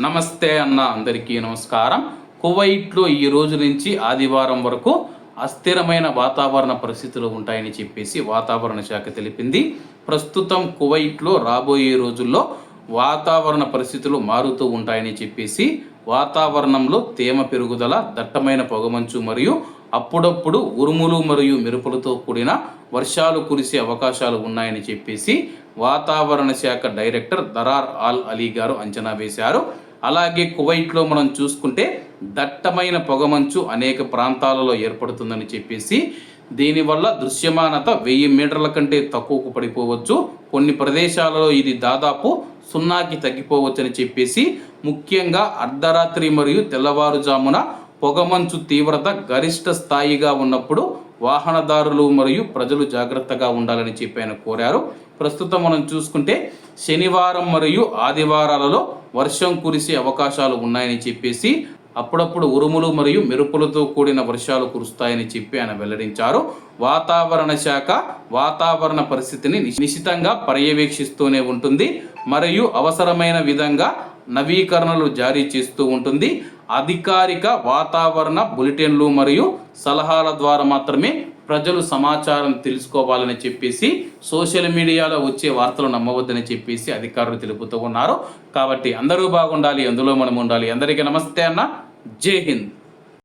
నమస్తే అన్న అందరికీ నమస్కారం. కువైట్లో ఈ రోజు నుంచి ఆదివారం వరకు అస్థిరమైన వాతావరణ పరిస్థితులు ఉంటాయని చెప్పేసి వాతావరణ శాఖ తెలిపింది. ప్రస్తుతం కువైట్లో రాబోయే రోజుల్లో వాతావరణ పరిస్థితులు మారుతూ ఉంటాయని చెప్పేసి వాతావరణంలో తేమ పెరుగుదల దట్టమైన పొగమంచు మరియు అప్పుడప్పుడు ఉరుములు మరియు మెరుపులతో కూడిన వర్షాలు కురిసే అవకాశాలు ఉన్నాయని చెప్పేసి వాతావరణ శాఖ డైరెక్టర్ దరార్ ఆల్ అలీ గారు అంచనా వేశారు. అలాగే కువైట్లో మనం చూసుకుంటే దట్టమైన పొగమంచు అనేక ప్రాంతాలలో ఏర్పడుతుందని చెప్పేసి దీనివల్ల దృశ్యమానత వెయ్యి మీటర్ల కంటే తక్కువకు పడిపోవచ్చు. కొన్ని ప్రదేశాలలో ఇది దాదాపు సున్నాకి తగ్గిపోవచ్చని చెప్పేసి ముఖ్యంగా అర్ధరాత్రి మరియు తెల్లవారుజామున పొగమంచు తీవ్రత గరిష్ట స్థాయిగా ఉన్నప్పుడు వాహనదారులు మరియు ప్రజలు జాగ్రత్తగా ఉండాలని చెప్పి ఆయన కోరారు. ప్రస్తుతం మనం చూసుకుంటే శనివారం మరియు ఆదివారాలలో వర్షం కురిసే అవకాశాలు ఉన్నాయని చెప్పేసి అప్పుడప్పుడు ఉరుములు మరియు మెరుపులతో కూడిన వర్షాలు కురుస్తాయని చెప్పి ఆయన వెల్లడించారు. వాతావరణ శాఖ వాతావరణ పరిస్థితిని నిశితంగా పర్యవేక్షిస్తూనే ఉంటుంది. మరియు అవసరమైన విధంగా నవీకరణలు జారీ చేస్తూ ఉంటుంది. అధికారిక వాతావరణ బులెటిన్లు మరియు సలహాల ద్వారా మాత్రమే ప్రజలు సమాచారం తెలుసుకోవాలని చెప్పేసి సోషల్ మీడియాలో వచ్చే వార్తలు నమ్మవద్దని చెప్పేసి అధికారులు తెలుపుతూ ఉన్నారు. కాబట్టి అందరూ బాగుండాలి అందులో మనం ఉండాలి. అందరికీ నమస్తే అన్న. జై హింద్.